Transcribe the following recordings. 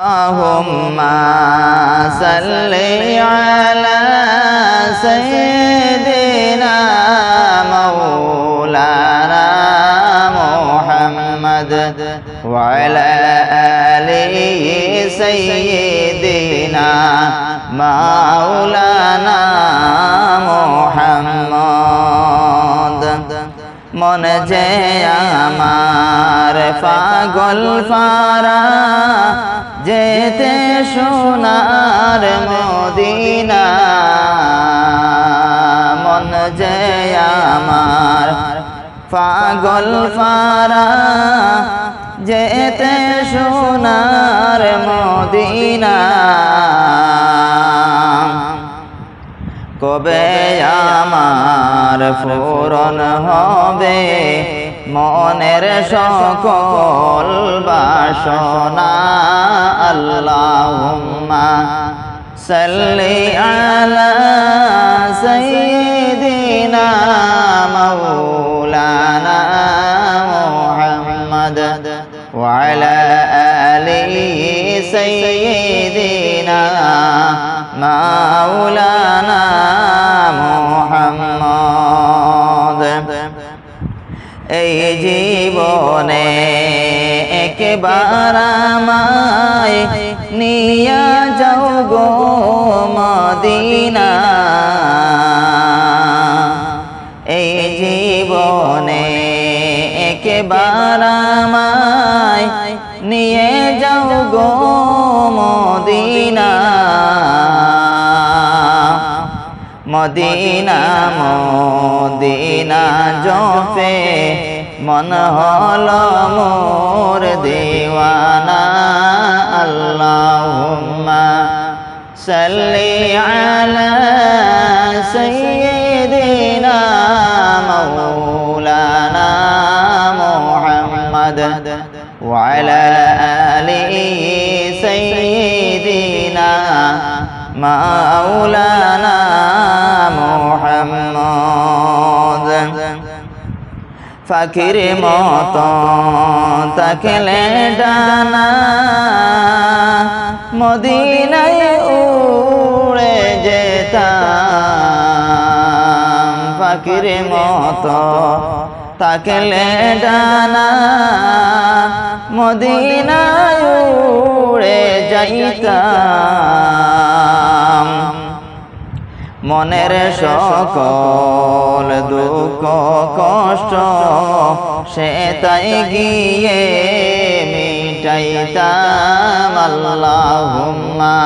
اللهم صل على سيدنا مولانا محمد وعلى آله سيدنا مولانا محمد মন যে আমার পাগল ফারা যেতে সোনার মদিনা, মন যে আমার পাগল ফারা যেতে সোনার মদিনা, কবে আমার পূরণ হবে? মনের সকল বাসনা আল্লাহুম্মা সাল্লি আলা সাইয়্যিদিনা মাওলানা মুহাম্মদ ওয়া আলা আলি সাইয়্যিদিনা মাওলানা এই জীবনে একবার আমায় নিয়া যাও গো মদিনা। এই জীবনে একবার আমায় নিয়ে যাও গো মদিনা মদিনা জপে মন হল মোর দেওয়ানা আল্লাহুম্মা সাল্লি আলা সাইয়্যিদিনা মাওলানা মুহাম্মদ ওয়া আলা আলি সাইয়্যিদিনা মাওলানা ফকির মত তাকলে ডানা মদিনায় উড়ে যেতাম। ফকির মত তাকলে ডানা মদিনায় উড়ে যাইতাম। মনের সকল দুঃখ, কষ্ট, সে তাই গিয়ে মিটাইতাম আল্লাহুম্মা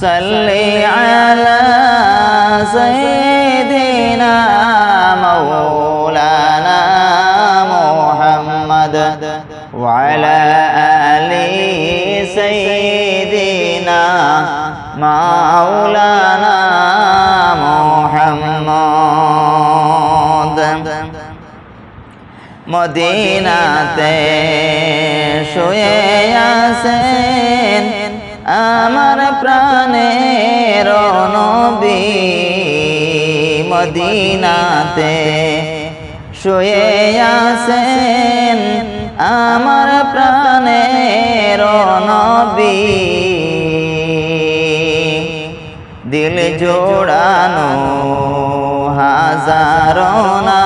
সাল্লি আলা সাইয়্যিদিনা মাওলানা মুহাম্মদ ওয়া আলা আলি সাইয়্যিদিনা মাওলানা মদিনাতে শুয়ে আছেন আমার প্রাণের নবী মদিনাতে শুয়ে আছেন আমার প্রাণের নবী। দিল জোড়ানো হাজারো নাম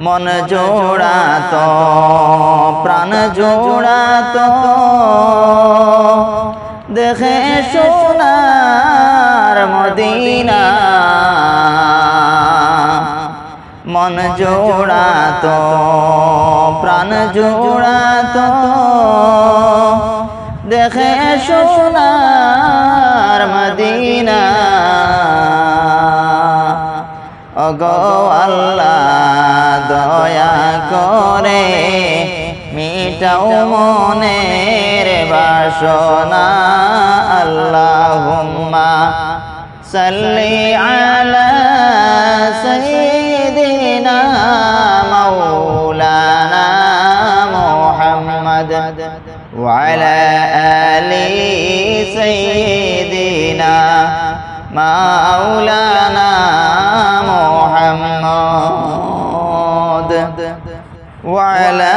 মন জোড়াত প্রাণ জোড়াত। দেখে সোনার মদিনা। মন জোড়াত প্রাণ জোড়াত। দেখে সোনার মদিনা। অগো আল্লাহ, দয়া করে মিটাও মনের বাসনা। আল্লাহ সাল্লি আলা সাইয়্যিদিনা মাওলানা মুহাম্মদ ওয়া আলা আলি সাইয়্যিদিনা মাওলানা وعلى